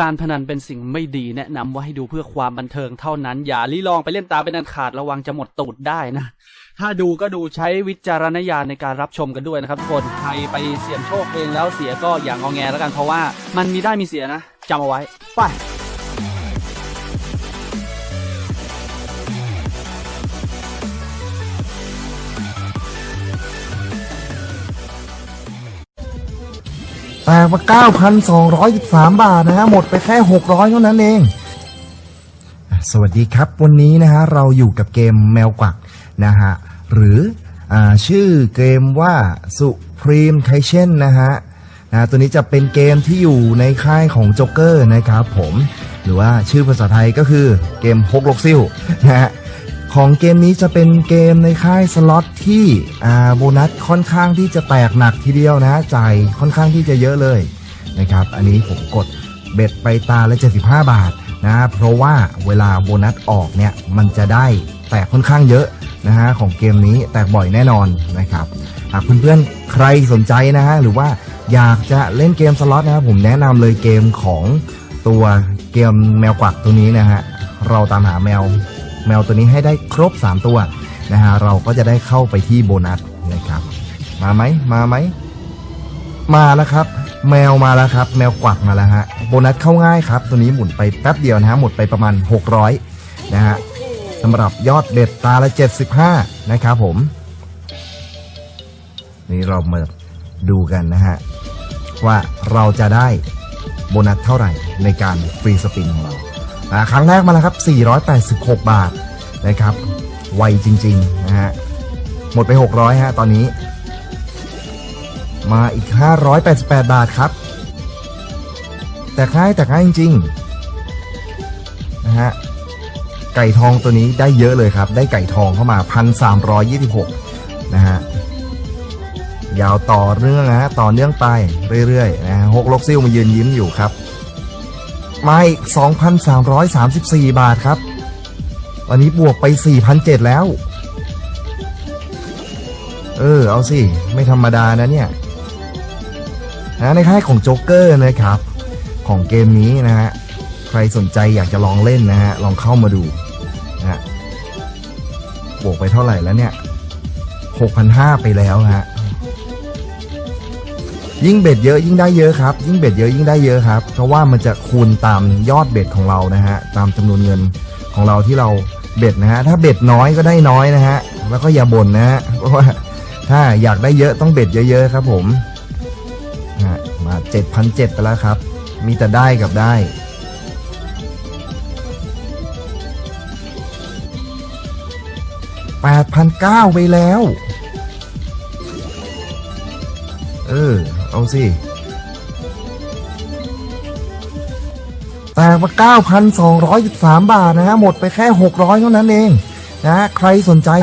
การพนันเป็นสิ่งไม่ดีแนะนำว่าให้ดูเพื่อความบันเทิงเท่านั้น อย่าลีลองไปเล่นตามเป็นอันขาดระวังจะหมดตูดได้นะ ถ้าดูก็ดูใช้วิจารณญาณในการรับชมกันด้วยนะครับทุกคนใครไปเสี่ยงโชคเองแล้วเสียก็อย่างงอแงแล้วกันเพราะว่ามันมีได้มีเสียนะจำเอาไว้ไป แตกมา9,213 บาทนะฮะหมดไปแค่ 600 เท่านั้นเอง สวัสดีครับวันนี้นะฮะเราอยู่กับเกมแมวกวักนะฮะหรืออชื่อเกมว่า Supreme k i t c h e n นะฮะนะตัวนี้จะเป็นเกมที่อยู่ในค่ายของโจ๊กเกอร์นะครับผม หรือว่าชื่อภาษาไทยก็คือเกมฮกลกซิลนะฮะ ของเกมนี้จะเป็นเกมในค่ายสล็อตที่โบนัสค่อนข้างที่จะแตกหนักทีเดียวนะจ่ายค่อนข้างที่จะเยอะเลยนะครับ อันนี้ผมกดเบ็ดไปตาละ75 บาทนะเพราะว่าเวลาโบนัสออกเนี่ยมันจะได้แตกค่อนข้างเยอะนะฮะของเกมนี้แตกบ่อยแน่นอนนะครับหากเพื่อนๆใครสนใจนะฮะหรือว่าอยากจะเล่นเกมสล็อตนะครับผมแนะนำเลยเกมของตัวเกมแมวกวักตัวนี้นะฮะเราตามหาแมว แมวตัวนี้ให้ได้ครบ 3 ตัวนะฮะเราก็จะได้เข้าไปที่โบนัสนะครับ มาไหมมาไหมมาแล้วครับ แมวมาแล้วครับ แมวกวักมาแล้วฮะโบนัสเข้าง่ายครับ ตัวนี้หมุนไปแป๊บเดียวนะฮะหมดไปประมาณ 600นะฮะสำหรับยอดเด็ดตาละ 75 นะครับผม นี่เรามาดูกันนะฮะว่าเราจะได้โบนัสเท่าไหร่ในการฟรีสปินของเรา อ่าครั้งแรกมาแล้วครับ 486 บาทนะครับ ไวจริงๆนะฮะ หมดไป 600ฮะตอนนี้ มาอีก 588 บาทครับ แต่ง่ายแต่ง่ายจริงๆนะฮะ ไก่ทองตัวนี้ได้เยอะเลยครับ ได้ไก่ทองเข้ามา 1,326 นะฮะยาวต่อเนื่องนะฮะต่อเนื่องไปเรื่อยๆนะฮะหกลกซิลมายืนยิ้มอยู่ครับ มาอีก 2,334 บาทครับ วันนี้บวกไป4,007แล้ว เออ เอาสิ ไม่ธรรมดานะเนี่ยนะในค่ายของโจ๊กเกอร์นะครับ ของเกมนี้นะฮะ ใครสนใจอยากจะลองเล่นนะฮะ ลองเข้ามาดูนะฮะบวกไปเท่าไหร่แล้วเนี่ย 6,500 ไปแล้วฮะ ยิ่งเบ็ดเยอะยิ่งได้เยอะครับ ยิ่งเบ็ดเยอะยิ่งได้เยอะครับ เพราะว่ามันจะคูณตามยอดเบ็ดของเรานะฮะตามจำนวนเงินของเราที่เราเบ็ดนะฮะถ้าเบ็ดน้อยก็ได้น้อยนะฮะแล้วก็อย่าบ่นนะฮะเพราะว่าถ้าอยากได้เยอะต้องเบ็ดเยอะๆครับผมนะฮะมา7,007ไปแล้วครับ มีแต่ได้กับได้8,900ไปแล้ว เออ เอาสิ แตกมา9,213 บาทนะฮะ หมดไปแค่ 600 เท่านั้นเองนะ ใครสนใจ